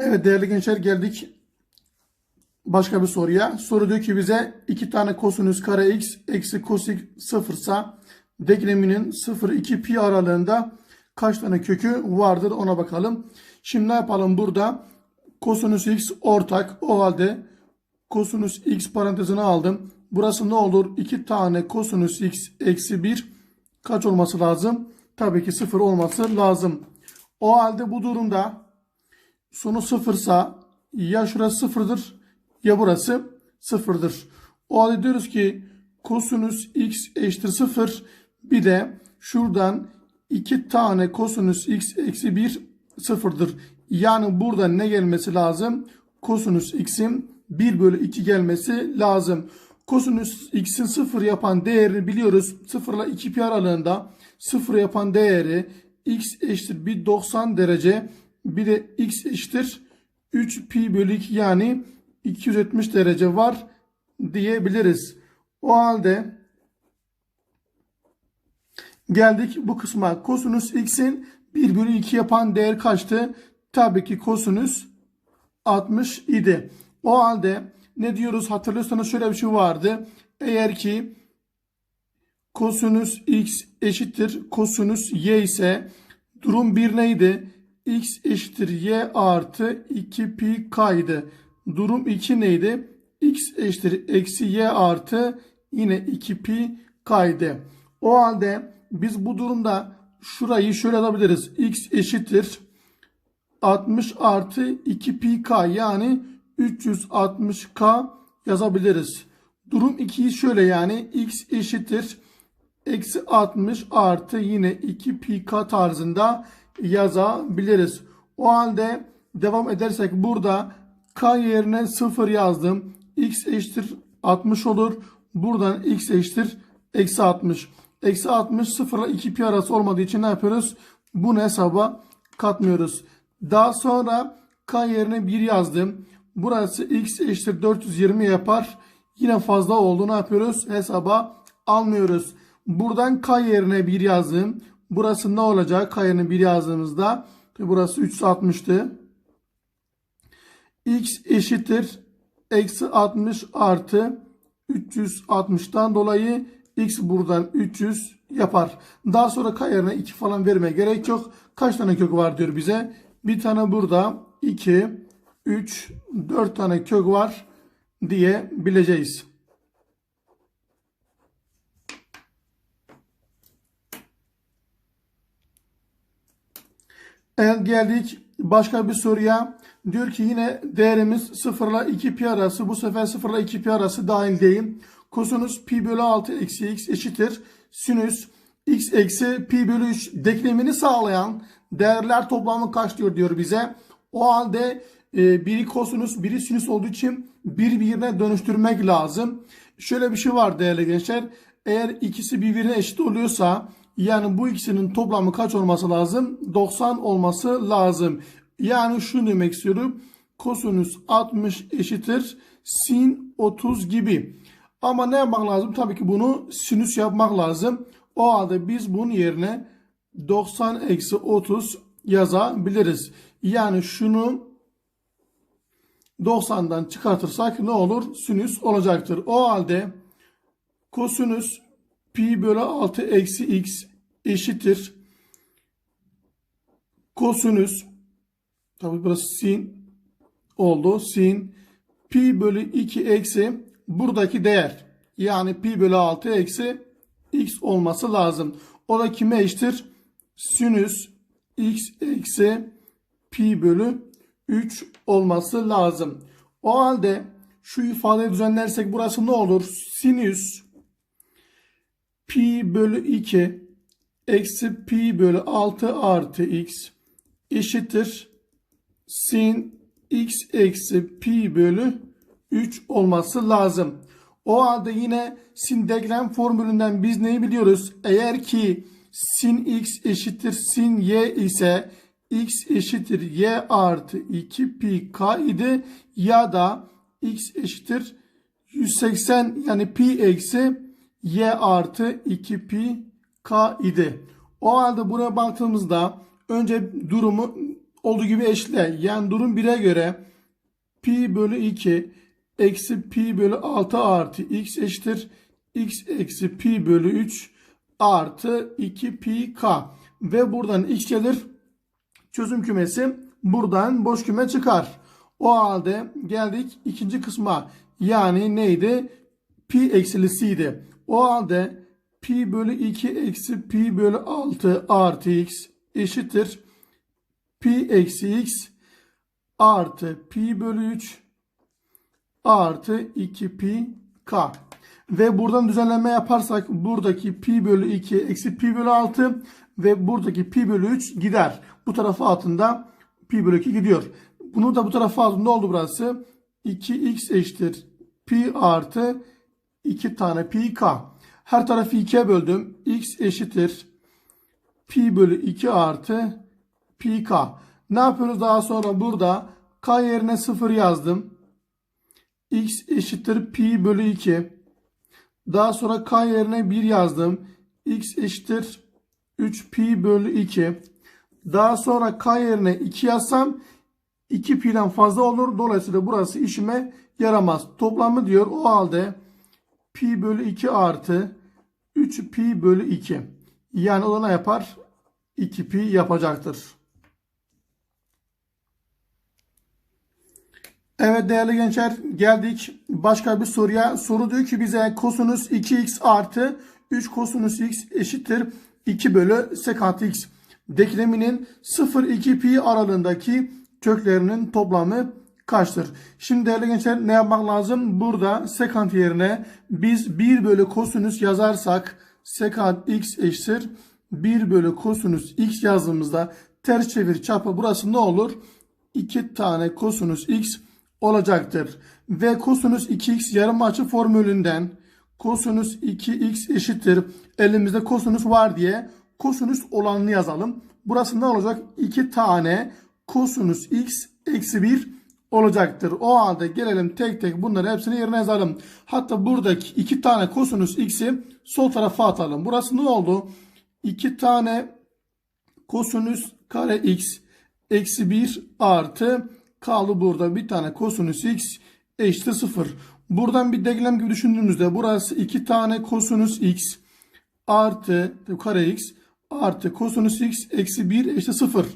Evet değerli gençler geldik başka bir soruya. Soru diyor ki bize iki tane kosinüs kare x eksi kosik sıfırsa denkleminin 0-2 pi aralığında kaç tane kökü vardır ona bakalım. Şimdi ne yapalım burada? Kosinüs x ortak. O halde kosinüs x parantezine aldım. Burası ne olur? 2 tane kosinüs x eksi 1 kaç olması lazım? Tabii ki 0 olması lazım. O halde bu durumda sonu sıfırsa ya şurası sıfırdır ya burası sıfırdır. O halde diyoruz ki kosinüs x eşittir sıfır. Bir de şuradan iki tane kosinüs x eksi 1 sıfırdır. Yani burada ne gelmesi lazım? Kosinüs x'in 1 bölü 2 gelmesi lazım. Kosinüs x'in 0 yapan değerini biliyoruz. 0 ile 2 pi aralığında 0 yapan değeri x eşittir bir 90 derece bir de x eşittir 3 pi bölü 2 yani 270 derece var diyebiliriz. O halde geldik bu kısma. Kosinüs x'in 1 bölü 2 yapan değer kaçtı? Tabii ki kosinüs 60 idi. O halde ne diyoruz hatırlıyorsanız şöyle bir şey vardı. Eğer ki kosinüs x eşittir kosinüs y ise durum 1 neydi? X eşittir y artı 2 pi k'ydı. Durum 2 neydi? x eşittir eksi y artı yine 2 pi k'ydı. O halde biz bu durumda şurayı şöyle alabiliriz. x eşittir 60 artı 2 pi k yani 360k yazabiliriz. Durum 2'yi şöyle yani x eşittir eksi 60 artı yine 2 pi k tarzında yazabiliriz. O halde devam edersek burada k yerine 0 yazdım. x eşittir 60 olur. Buradan x eşittir eksi 60. Eksi 60 0 ile 2 pi arası olmadığı için ne yapıyoruz? Bunu hesaba katmıyoruz. Daha sonra k yerine 1 yazdım. Burası x eşittir 420 yapar. Yine fazla oldu ne yapıyoruz? Hesaba almıyoruz. Buradan k yerine 1 yazdım. Burası ne olacak? K yerine 1 yazdığımızda burası 360'tı. x eşittir eksi 60 artı 360'tan dolayı x buradan 300 yapar. Daha sonra k yerine 2 falan vermeye gerek yok. Kaç tane kök var diyor bize. Bir tane burada 2, 3, 4 tane kök var diyebileceğiz. Evet geldik başka bir soruya. Diyor ki yine değerimiz 0 ile 2 pi arası. Bu sefer 0 ile 2 pi arası dahil değil. Kosinüs pi bölü 6 eksi x eşittir. Sinüs x eksi pi bölü 3 denklemini sağlayan değerler toplamı kaç diyor diyor bize. O halde e, biri kosinüs biri sinüs olduğu için birbirine dönüştürmek lazım. Şöyle bir şey var değerli gençler. Eğer ikisi birbirine eşit oluyorsa yani bu ikisinin toplamı kaç olması lazım? 90 olması lazım. Yani şunu demek istiyorum. Kosinüs 60 eşittir sin 30 gibi. Ama ne yapmak lazım? Tabii ki bunu sinüs yapmak lazım. O halde biz bunun yerine 90 eksi 30 yazabiliriz. Yani şunu 90'dan çıkartırsak ne olur? Sinüs olacaktır. O halde kosinüs pi bölü 6 eksi x eşittir. Kosinüs tabi burası sin oldu. Sin pi bölü 2 eksi buradaki değer. Yani pi bölü 6 eksi x olması lazım. O da kime eşittir? Sinüs x eksi pi bölü 3 olması lazım. O halde şu ifadeyi düzenlersek burası ne olur? Sinüs pi bölü 2 eksi pi bölü 6 artı x eşittir sin x eksi pi bölü 3 olması lazım. O halde yine sin denklem formülünden biz neyi biliyoruz? Eğer ki sin x eşittir sin y ise x eşittir y artı 2 pi k idi ya da x eşittir 180 yani pi eksi y artı 2 pi k idi. O halde buraya baktığımızda önce durumu olduğu gibi eşle. Yani durum 1'e göre pi bölü 2 eksi pi bölü 6 artı x eşittir. x eksi pi bölü 3 artı 2 pi k. Ve buradan x gelir. Çözüm kümesi buradan boş küme çıkar. O halde geldik ikinci kısma. Yani neydi? Pi eksilisiydi. O halde pi bölü 2 eksi pi bölü 6 artı x eşittir. Pi eksi x artı pi bölü 3 artı 2 pi k. Ve buradan düzenleme yaparsak buradaki pi bölü 2 eksi pi bölü 6 ve buradaki pi bölü 3 gider. Bu tarafa altında pi bölü 2 gidiyor. Bunu da bu tarafa aldım. Ne oldu burası? 2x eşittir pi artı 2 tane pi k. Her tarafı 2'ye böldüm. x eşittir pi bölü 2 artı pi k. Ne yapıyoruz daha sonra burada? k yerine 0 yazdım. x eşittir pi bölü 2. Daha sonra k yerine 1 yazdım. x eşittir 3 pi bölü 2. Daha sonra k yerine 2 yazsam 2 pi'den fazla olur. Dolayısıyla burası işime yaramaz. Toplamı diyor o halde pi bölü 2 artı 3 pi bölü 2. Yani o da ne yapar? 2 pi yapacaktır. Evet değerli gençler geldik başka bir soruya. Soru diyor ki bize kosinüs 2x artı 3 kosinüs x eşittir 2 bölü sekant x. Denkleminin 0-2 pi aralığındaki köklerinin toplamı kaçtır? Şimdi değerli gençler ne yapmak lazım? Burada sekant yerine biz 1 bölü kosinüs yazarsak sekant x eşittir 1 bölü kosinüs x yazdığımızda ters çevir çarpı burası ne olur? 2 tane kosinüs x olacaktır. Ve kosinüs 2x yarım açı formülünden kosinüs 2x eşittir. Elimizde kosinüs var diye kosinüs olanını yazalım. Burası ne olacak? 2 tane kosinüs x eksi 1 olacaktır. O halde gelelim tek tek bunları hepsini yerine yazalım. Hatta buradaki 2 tane kosinüs x'i sol tarafa atalım. Burası ne oldu? 2 tane kosinüs kare x eksi 1 artı kaldı burada bir tane kosinüs x eşittir 0. Buradan bir denklem gibi düşündüğümüzde burası 2 tane kosinüs x artı kare x artı kosinüs x eksi 1 eşittir 0.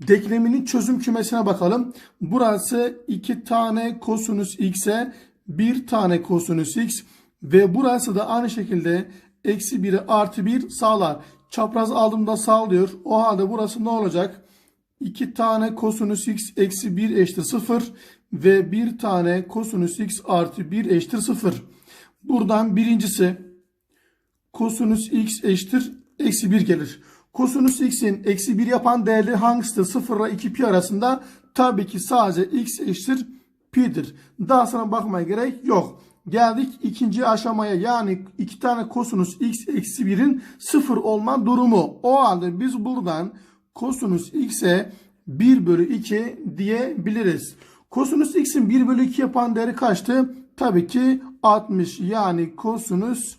Denkleminin çözüm kümesine bakalım. Burası 2 tane kosinüs x'e 1 tane kosinüs x ve burası da aynı şekilde eksi 1'i artı 1 sağlar. Çapraz aldığımda sağlıyor. O halde burası ne olacak? 2 tane kosinüs x eksi 1 eşittir 0 ve 1 tane kosinüs x artı 1 eşittir 0. Buradan birincisi kosinüs x eşittir eksi 1 gelir. Kosinüs x'in eksi 1 yapan değerli hangisidir? 0 ile 2 pi arasında tabii ki sadece x eşittir pi'dir. Daha sonra bakmaya gerek yok. Geldik ikinci aşamaya yani iki tane kosinüs x eksi 1'in 0 olma durumu. O halde biz buradan kosinüs x'e 1 bölü 2 diyebiliriz. Kosinüs x'in 1 bölü 2 yapan değeri kaçtı? Tabii ki 60 yani kosinüs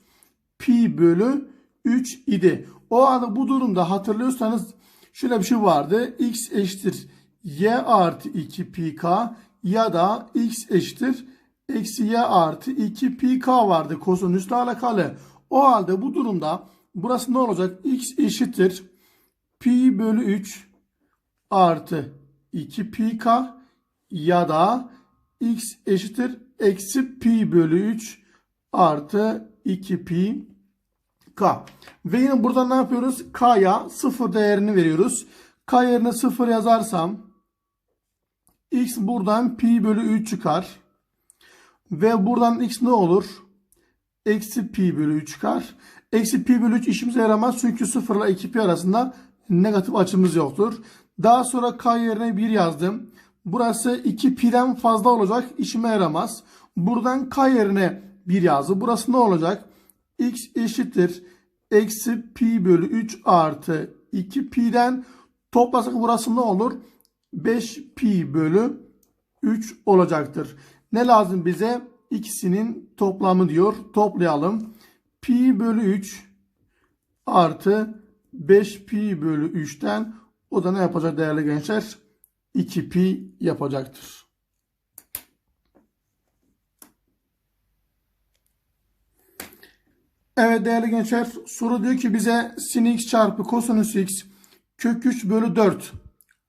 pi bölü 3 idi. O halde bu durumda hatırlıyorsanız şöyle bir şey vardı. x eşittir y artı 2 pi ya da x eşittir eksi y artı 2 pi k vardı kosinüsle alakalı. O halde bu durumda burası ne olacak? x eşittir pi bölü 3 artı 2 pi ya da x eşittir eksi pi bölü 3 artı 2 pi k. Ve yine burada ne yapıyoruz? K'ya 0 değerini veriyoruz. K yerine 0 yazarsam x buradan pi bölü 3 çıkar. Ve buradan x ne olur? Eksi pi bölü 3 çıkar. Eksi pi bölü 3 işimize yaramaz. Çünkü 0 ile 2 pi arasında negatif açımız yoktur. Daha sonra k yerine 1 yazdım. Burası 2 pi'den fazla olacak. işime yaramaz. Buradan k yerine 1 yazdı. Burası ne olacak? X eşittir. Eksi pi bölü 3 artı 2 pi'den toplasak burası ne olur? 5 pi bölü 3 olacaktır. Ne lazım bize? İkisinin toplamı diyor. Toplayalım. Pi bölü 3 artı 5 pi bölü 3'ten o da ne yapacak değerli gençler? 2 pi yapacaktır. Evet değerli gençler soru diyor ki bize sin x çarpı kosinüs x kök 3 bölü 4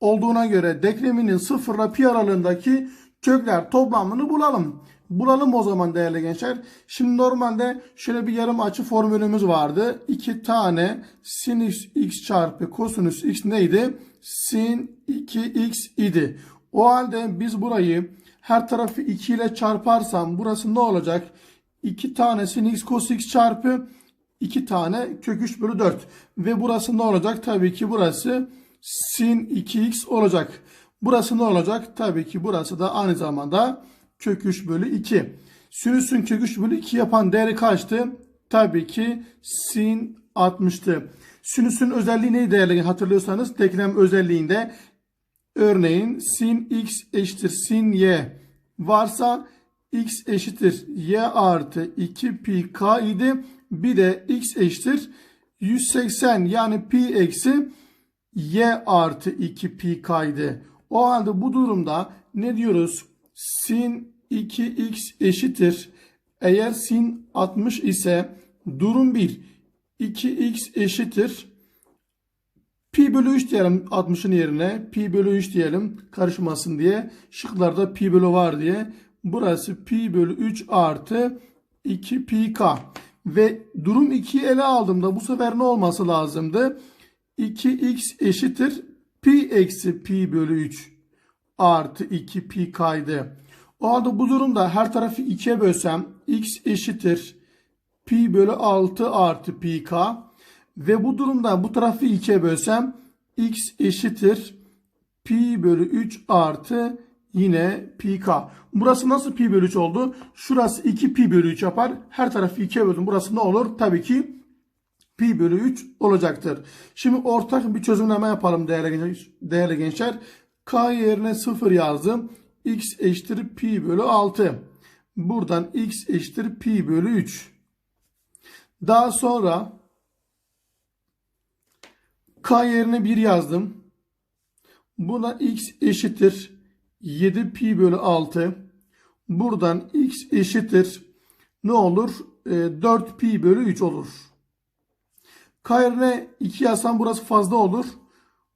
olduğuna göre denkleminin 0 ile pi aralığındaki kökler toplamını bulalım. Bulalım o zaman değerli gençler. Şimdi normalde şöyle bir yarım açı formülümüz vardı. 2 tane sinüs x çarpı kosinüs x neydi? Sin 2x idi. O halde biz burayı her tarafı 2 ile çarparsam burası ne olacak? 2 tane sin x cos x çarpı 2 tane kök 3 bölü 4. Ve burası ne olacak? Tabii ki burası sin 2x olacak. Burası ne olacak? Tabii ki burası da aynı zamanda kök 3 bölü 2. Sinüsün kök 3 bölü 2 yapan değeri kaçtı? Tabii ki sin 60'tı. Sinüsün özelliği neydi değerli hatırlıyorsanız denklem özelliğinde örneğin sin x eşittir sin y varsa x eşittir y artı 2 pi k idi. Bir de x eşittir 180 yani pi eksi y artı 2 pi k idi. O halde bu durumda ne diyoruz? Sin 2x eşittir. Eğer sin 60 ise durum 1. 2x eşittir. Pi bölü 3 diyelim 60'ın yerine. Pi bölü 3 diyelim karışmasın diye. Şıklarda pi bölü var diye. Burası pi bölü 3 artı 2 pi k. Ve durum 2'yi ele aldığımda bu sefer ne olması lazımdı? 2x eşittir pi eksi pi bölü 3 artı 2 pi kaydı. O halde bu durumda her tarafı 2'ye bölsem x eşittir pi bölü 6 artı pi k. Ve bu durumda bu tarafı 2'ye bölsem x eşittir pi bölü 3 artı yine pi k. Burası nasıl pi bölü 3 oldu? Şurası 2 pi bölü 3 yapar. Her tarafı 2'ye böldüm. Burası ne olur? Tabii ki pi bölü 3 olacaktır. Şimdi ortak bir çözümleme yapalım değerli, değerli gençler. K yerine 0 yazdım. X eşittir pi bölü 6. Buradan x eşittir pi bölü 3. Daha sonra K yerine 1 yazdım. Buna x eşittir 7 pi bölü 6. Buradan x eşittir ne olur? E, 4 pi bölü 3 olur. K yerine 2 yazsam burası fazla olur.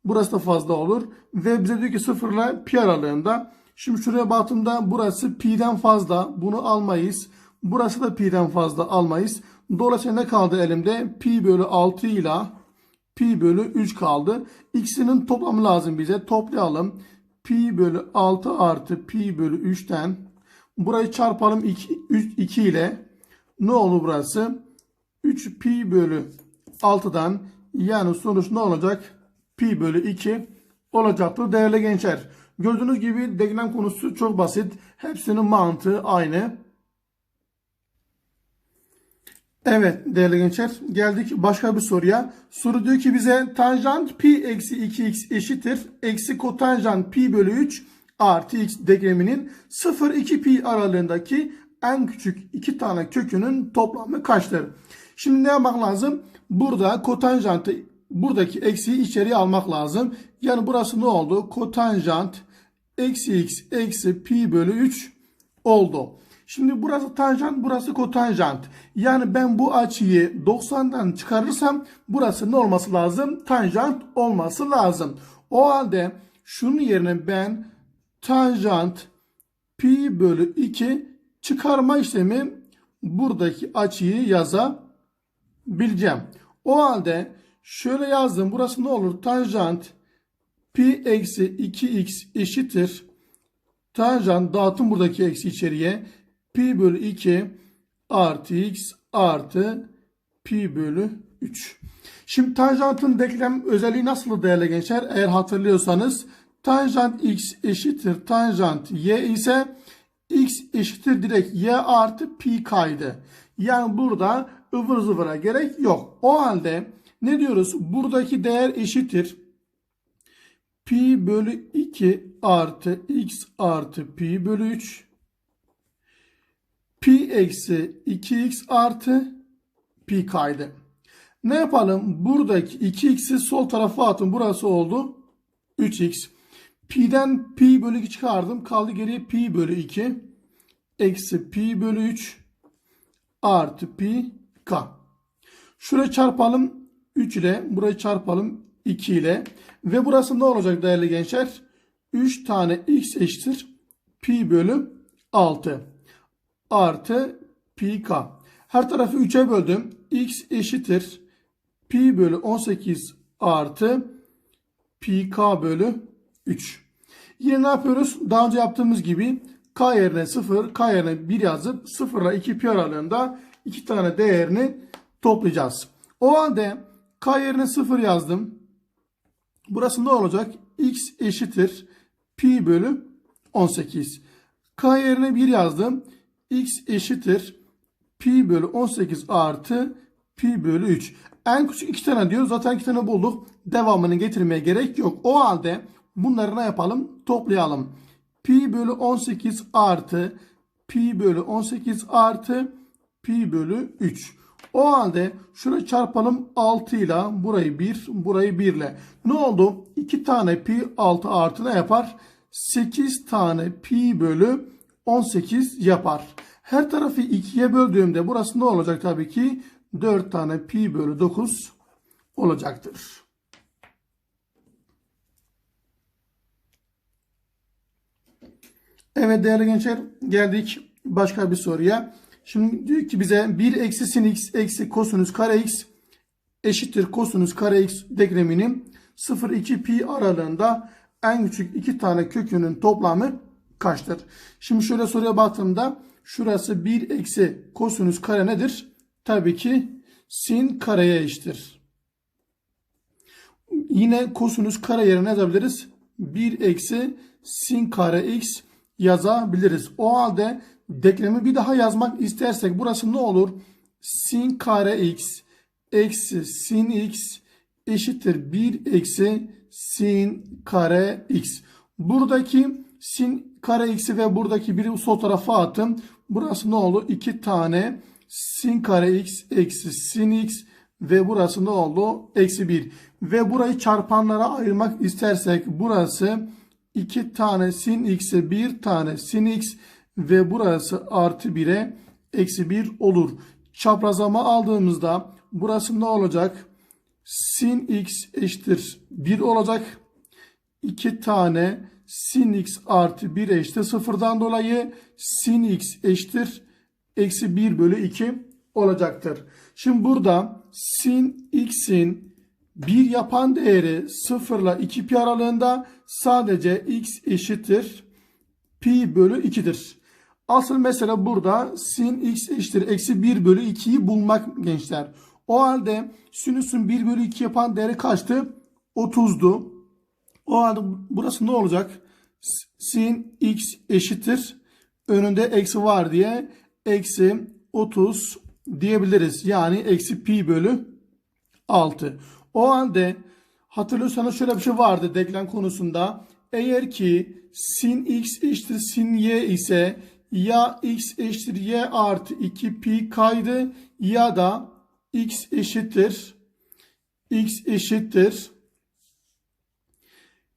Burası da fazla olur. Ve bize diyor ki 0 ile pi aralığında. Şimdi şuraya baktığımda burası pi'den fazla. Bunu almayız. Burası da pi'den fazla almayız. Dolayısıyla ne kaldı elimde? Pi bölü 6 ile pi bölü 3 kaldı. İkisinin toplamı lazım bize. Toplayalım. Pi bölü 6 artı pi bölü 3'ten burayı çarpalım 2, 3, 2 ile. Ne olur burası? 3 pi bölü 6'dan yani sonuç ne olacak? Pi bölü 2 olacaktır değerli gençler. Gördüğünüz gibi denklem konusu çok basit. Hepsinin mantığı aynı. Evet değerli gençler geldik başka bir soruya. Soru diyor ki bize tanjant pi eksi 2x eşittir. Eksi kotanjant pi bölü 3 artı x denkleminin 0-2 pi aralığındaki en küçük iki tane kökünün toplamı kaçtır? Şimdi ne yapmak lazım? Burada kotanjantı buradaki eksiği içeriye almak lazım. Yani burası ne oldu? Kotanjant eksi x eksi pi bölü 3 oldu. Şimdi burası tanjant, burası kotanjant. Yani ben bu açıyı 90'dan çıkarırsam burası ne olması lazım? Tanjant olması lazım. O halde şunun yerine ben tanjant pi bölü 2 çıkarma işlemi buradaki açıyı yazabileceğim. O halde şöyle yazdım. Burası ne olur? Tanjant pi eksi 2x eşittir. Tanjant dağıtım buradaki eksi içeriye pi bölü 2 artı x artı pi bölü 3. Şimdi tanjantın denklem özelliği nasıl değerli gençler? Eğer hatırlıyorsanız tanjant x eşittir tanjant y ise x eşittir direkt y artı pi kaydı. Yani burada ıvır zıvıra gerek yok. O halde ne diyoruz? Buradaki değer eşittir. Pi bölü 2 artı x artı pi bölü 3 pi eksi 2x artı pi kaydı. Ne yapalım? Buradaki 2x'i sol tarafa atın. Burası oldu 3x. Pi'den pi bölü 2 çıkardım. Kaldı geriye pi bölü 2. Eksi pi bölü 3 artı pi k. Şurayı çarpalım 3 ile. Burayı çarpalım 2 ile. Ve burası ne olacak değerli gençler? 3 tane x eşittir pi bölü 6 artı pi k. Her tarafı 3'e böldüm. x eşittir pi bölü 18 artı pi k bölü 3. Yine ne yapıyoruz? Daha önce yaptığımız gibi k yerine 0, k yerine 1 yazıp 0 ile 2 pi aralığında iki tane değerini toplayacağız. O halde k yerine 0 yazdım. Burası ne olacak? x eşittir pi bölü 18. K yerine 1 yazdım. X eşittir pi bölü 18 artı pi bölü 3. En küçük iki tane diyor. Zaten iki tane bulduk. Devamını getirmeye gerek yok. O halde bunları ne yapalım? Toplayalım. Pi bölü 18 artı pi bölü 18 artı pi bölü 3. O halde şurayı çarpalım 6 ile burayı 1, burayı 1 ile. Ne oldu? 2 tane pi 6 artı ne yapar? 8 tane pi bölü 18 yapar. Her tarafı 2'ye böldüğümde burası ne olacak tabii ki? 4 tane pi bölü 9 olacaktır. Evet değerli gençler geldik başka bir soruya. Şimdi diyor ki bize 1 eksi sin x eksi kosinüs kare x eşittir kosinüs kare x denkleminin 0-2 pi aralığında en küçük iki tane kökünün toplamı kaçtır? Şimdi şöyle soruya baktığımda şurası 1 eksi kosinüs kare nedir? Tabii ki sin kareye eşittir. Yine kosinüs kare yerine ne yazabiliriz? 1 eksi sin kare x yazabiliriz. O halde denklemi bir daha yazmak istersek burası ne olur? Sin kare x eksi sin x eşittir 1 eksi sin kare x. Buradaki sin kare x'i ve buradaki biri sol tarafa attım. Burası ne oldu? 2 tane sin kare x eksi sin x ve burası ne oldu? Eksi 1. Ve burayı çarpanlara ayırmak istersek burası 2 tane sin x'e 1 tane sin x ve burası artı 1'e eksi 1 olur. Çaprazlama aldığımızda burası ne olacak? Sin x eşittir 1 olacak. 2 tane sin x artı 1 eşittir sıfırdan dolayı sin x eşittir eksi 1 bölü 2 olacaktır. Şimdi burada sin x'in 1 yapan değeri 0 ile 2 pi aralığında sadece x eşittir pi bölü 2'dir. Asıl mesele burada sin x eşittir eksi 1 bölü 2'yi bulmak gençler. O halde sinüsün 1 bölü 2 yapan değeri kaçtı? 30'du. O halde burası ne olacak? Sin x eşittir. Önünde eksi var diye eksi 30 diyebiliriz. Yani eksi pi bölü 6. O halde hatırlıyorsanız şöyle bir şey vardı denklem konusunda. Eğer ki sin x eşittir sin y ise ya x eşittir y artı 2 pi kaydı ya da x eşittir x eşittir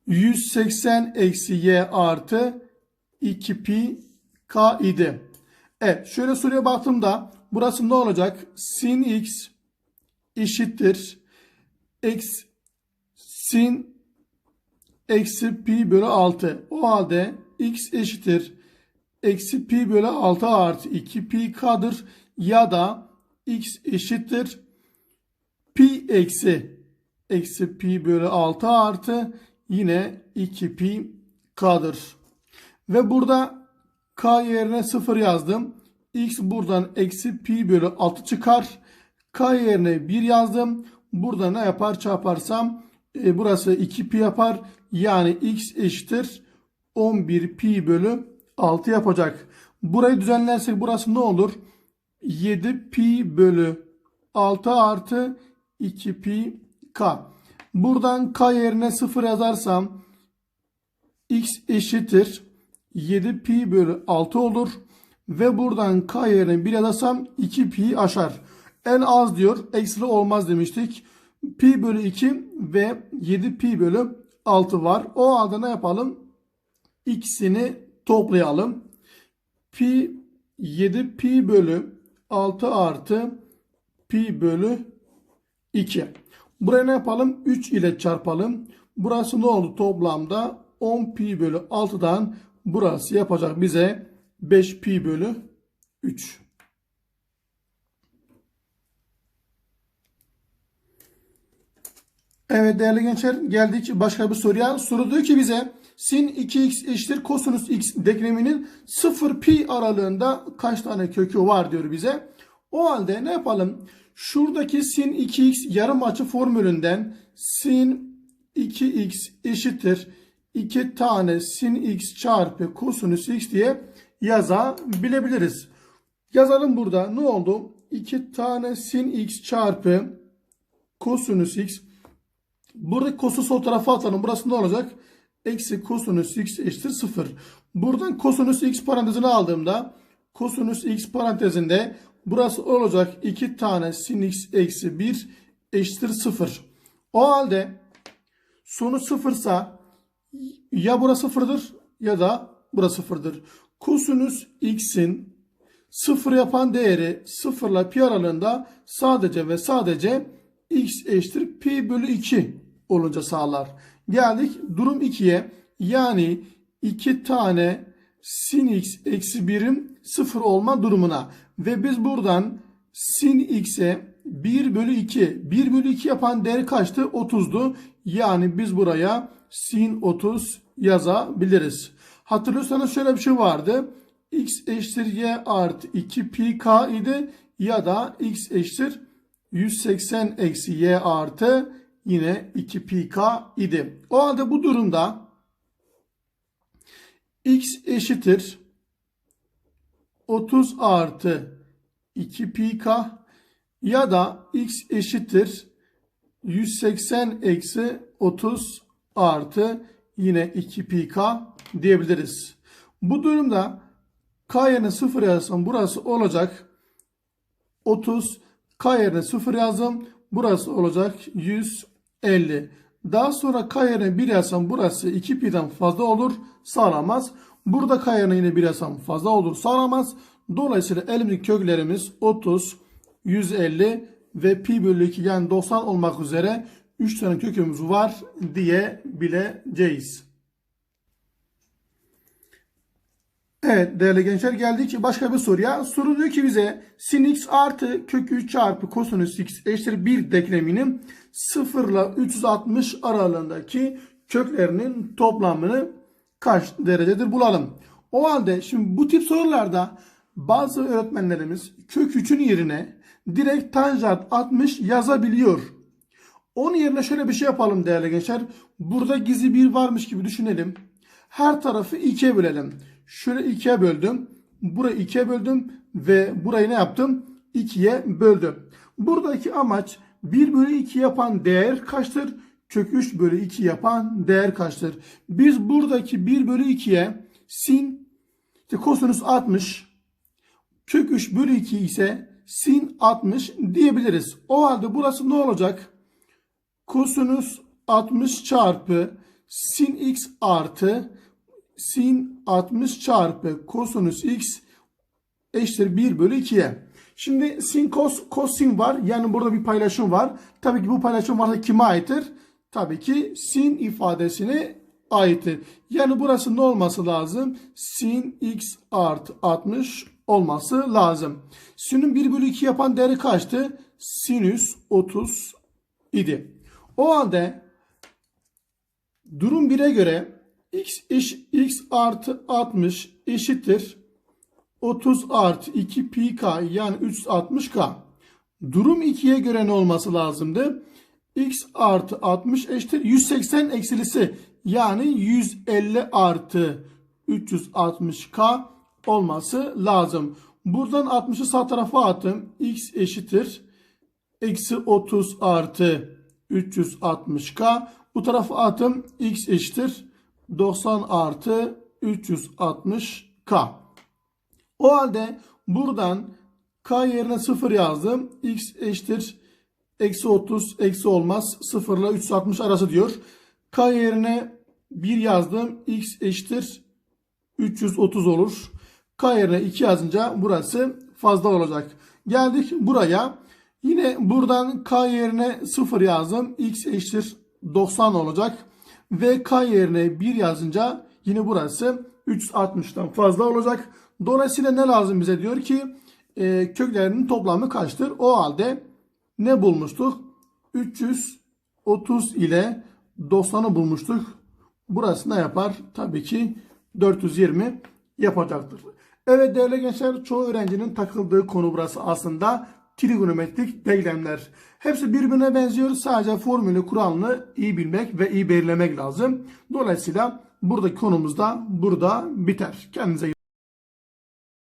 180 eksi y artı 2 pi k idi. Evet şöyle soruya baktığımda burası ne olacak? Sin x eşittir x sin eksi pi bölü 6. O halde x eşittir eksi pi bölü 6 artı 2 pi k'dır ya da x eşittir pi eksi eksi pi bölü 6 artı yine 2 pi k'dır. Ve burada k yerine 0 yazdım. x buradan eksi pi bölü 6 çıkar. k yerine 1 yazdım. Burada ne yapar çarparsam e, burası 2 pi yapar. Yani x eşittir 11 pi bölü 6 yapacak. Burayı düzenlersek burası ne olur? 7 pi bölü 6 artı 2 pi k. Buradan k yerine 0 yazarsam x eşittir 7 pi bölü 6 olur. Ve buradan k yerine 1 yazarsam 2 pi aşar. En az diyor eksili olmaz demiştik. Pi bölü 2 ve 7 pi bölü 6 var. O halde ne yapalım? ikisini toplayalım. Pi 7 pi bölü 6 artı pi bölü 2. Buraya ne yapalım? 3 ile çarpalım. Burası ne oldu toplamda? 10 pi bölü 6'dan burası yapacak bize 5 pi bölü 3. Evet değerli gençler geldik başka bir soruya. Soru diyor ki bize sin 2x eşittir kosinüs x denkleminin 0 pi aralığında kaç tane kökü var diyor bize. O halde ne yapalım? Şuradaki sin 2x yarım açı formülünden sin 2x eşittir 2 tane sin x çarpı kosinüs x diye yazabilebiliriz. Yazalım burada ne oldu? 2 tane sin x çarpı kosinüs x Buradaki kosu sol tarafa atalım. Burası ne olacak? Eksi kosinüs x eşittir 0. Buradan kosinüs x parantezini aldığımda kosinüs x parantezinde burası olacak 2 tane sin x eksi 1 eşittir 0. O halde sonuç sıfırsa ya burası sıfırdır ya da burası sıfırdır. Kosinüs x'in sıfır yapan değeri sıfırla pi aralığında sadece ve sadece x eşittir pi bölü 2 olunca sağlar. Geldik durum 2'ye. Yani 2 tane sin x eksi birim 0 olma durumuna. Ve biz buradan sin x'e 1 bölü 2. 1 bölü 2 yapan değer kaçtı? 30'du. Yani biz buraya sin 30 yazabiliriz. Hatırlıyorsanız şöyle bir şey vardı. x eşittir y artı 2 pi k idi. Ya da x eşittir 180 eksi y artı yine 2 pi k idi. O halde bu durumda x eşittir 30 artı 2 pi k ya da x eşittir 180 eksi 30 artı yine 2 pi k diyebiliriz. Bu durumda k yerine 0 yazsam burası olacak 30 k yerine 0 yazdım. Burası olacak 150. Daha sonra k yerine 1 yazsam burası 2 pi'den fazla olur sağlamaz. Burada k yerine yine 1 yazsam fazla olur sağlamaz. Dolayısıyla elimizdeki köklerimiz 30, 150 ve pi bölü 2 yani 90 olmak üzere 3 tane kökümüz var diyebileceğiz. Evet değerli gençler geldik başka bir soruya. Soru diyor ki bize sin x artı kök 3 çarpı kosinüs x eşittir 1 denkleminin 0 ile 360 aralığındaki köklerinin toplamını kaç derecedir bulalım. O halde şimdi bu tip sorularda bazı öğretmenlerimiz kök 3'ün yerine direkt tanjant 60 yazabiliyor. Onun yerine şöyle bir şey yapalım değerli gençler. Burada gizli bir varmış gibi düşünelim. Her tarafı 2'ye bölelim. Şöyle 2'ye böldüm. Burayı 2'ye böldüm ve burayı ne yaptım? 2'ye böldüm. Buradaki amaç 1 bölü 2 yapan değer kaçtır? Kök 3 bölü 2 yapan değer kaçtır? Biz buradaki 1 bölü 2'ye sin işte kosinüs 60 kök 3 bölü 2 ise sin 60 diyebiliriz. O halde burası ne olacak? Kosinüs 60 çarpı sin x artı sin 60 çarpı kosinüs x eşittir 1 bölü 2'ye. Şimdi sin kos, kos sin var. Yani burada bir paylaşım var. Tabii ki bu paylaşım varsa kime aittir? Tabii ki sin ifadesine aittir. Yani burası ne olması lazım? Sin x artı 60 olması lazım. Sin'in 1 bölü 2 yapan değeri kaçtı? Sinüs 30 idi. O halde durum 1'e göre x, eş, x artı 60 eşittir 30 artı 2 pi k yani 360k. Durum 2'ye göre ne olması lazımdı? X artı 60 eşittir 180 eksilisi yani 150 artı 360k olması lazım. Buradan 60'ı sağ tarafa attım. x eşittir. Eksi 30 artı 360k. Bu tarafa atım x eşittir. 90 artı 360k. O halde buradan k yerine 0 yazdım. x eşittir. Eksi 30 eksi olmaz. 0 ile 360 arası diyor. k yerine 1 yazdım. x eşittir. 330 olur. K yerine 2 yazınca burası fazla olacak. Geldik buraya. Yine buradan K yerine 0 yazdım. X eşittir 90 olacak. Ve K yerine 1 yazınca yine burası 360'tan fazla olacak. Dolayısıyla ne lazım bize diyor ki e, köklerinin toplamı kaçtır? O halde ne bulmuştuk? 330 ile 90'ı bulmuştuk. Burası ne yapar? Tabii ki 420 yapacaktır. Evet değerli gençler çoğu öğrencinin takıldığı konu burası aslında trigonometrik denklemler. Hepsi birbirine benziyor. Sadece formülü kuralını iyi bilmek ve iyi belirlemek lazım. Dolayısıyla buradaki konumuz da burada biter. Kendinize iyi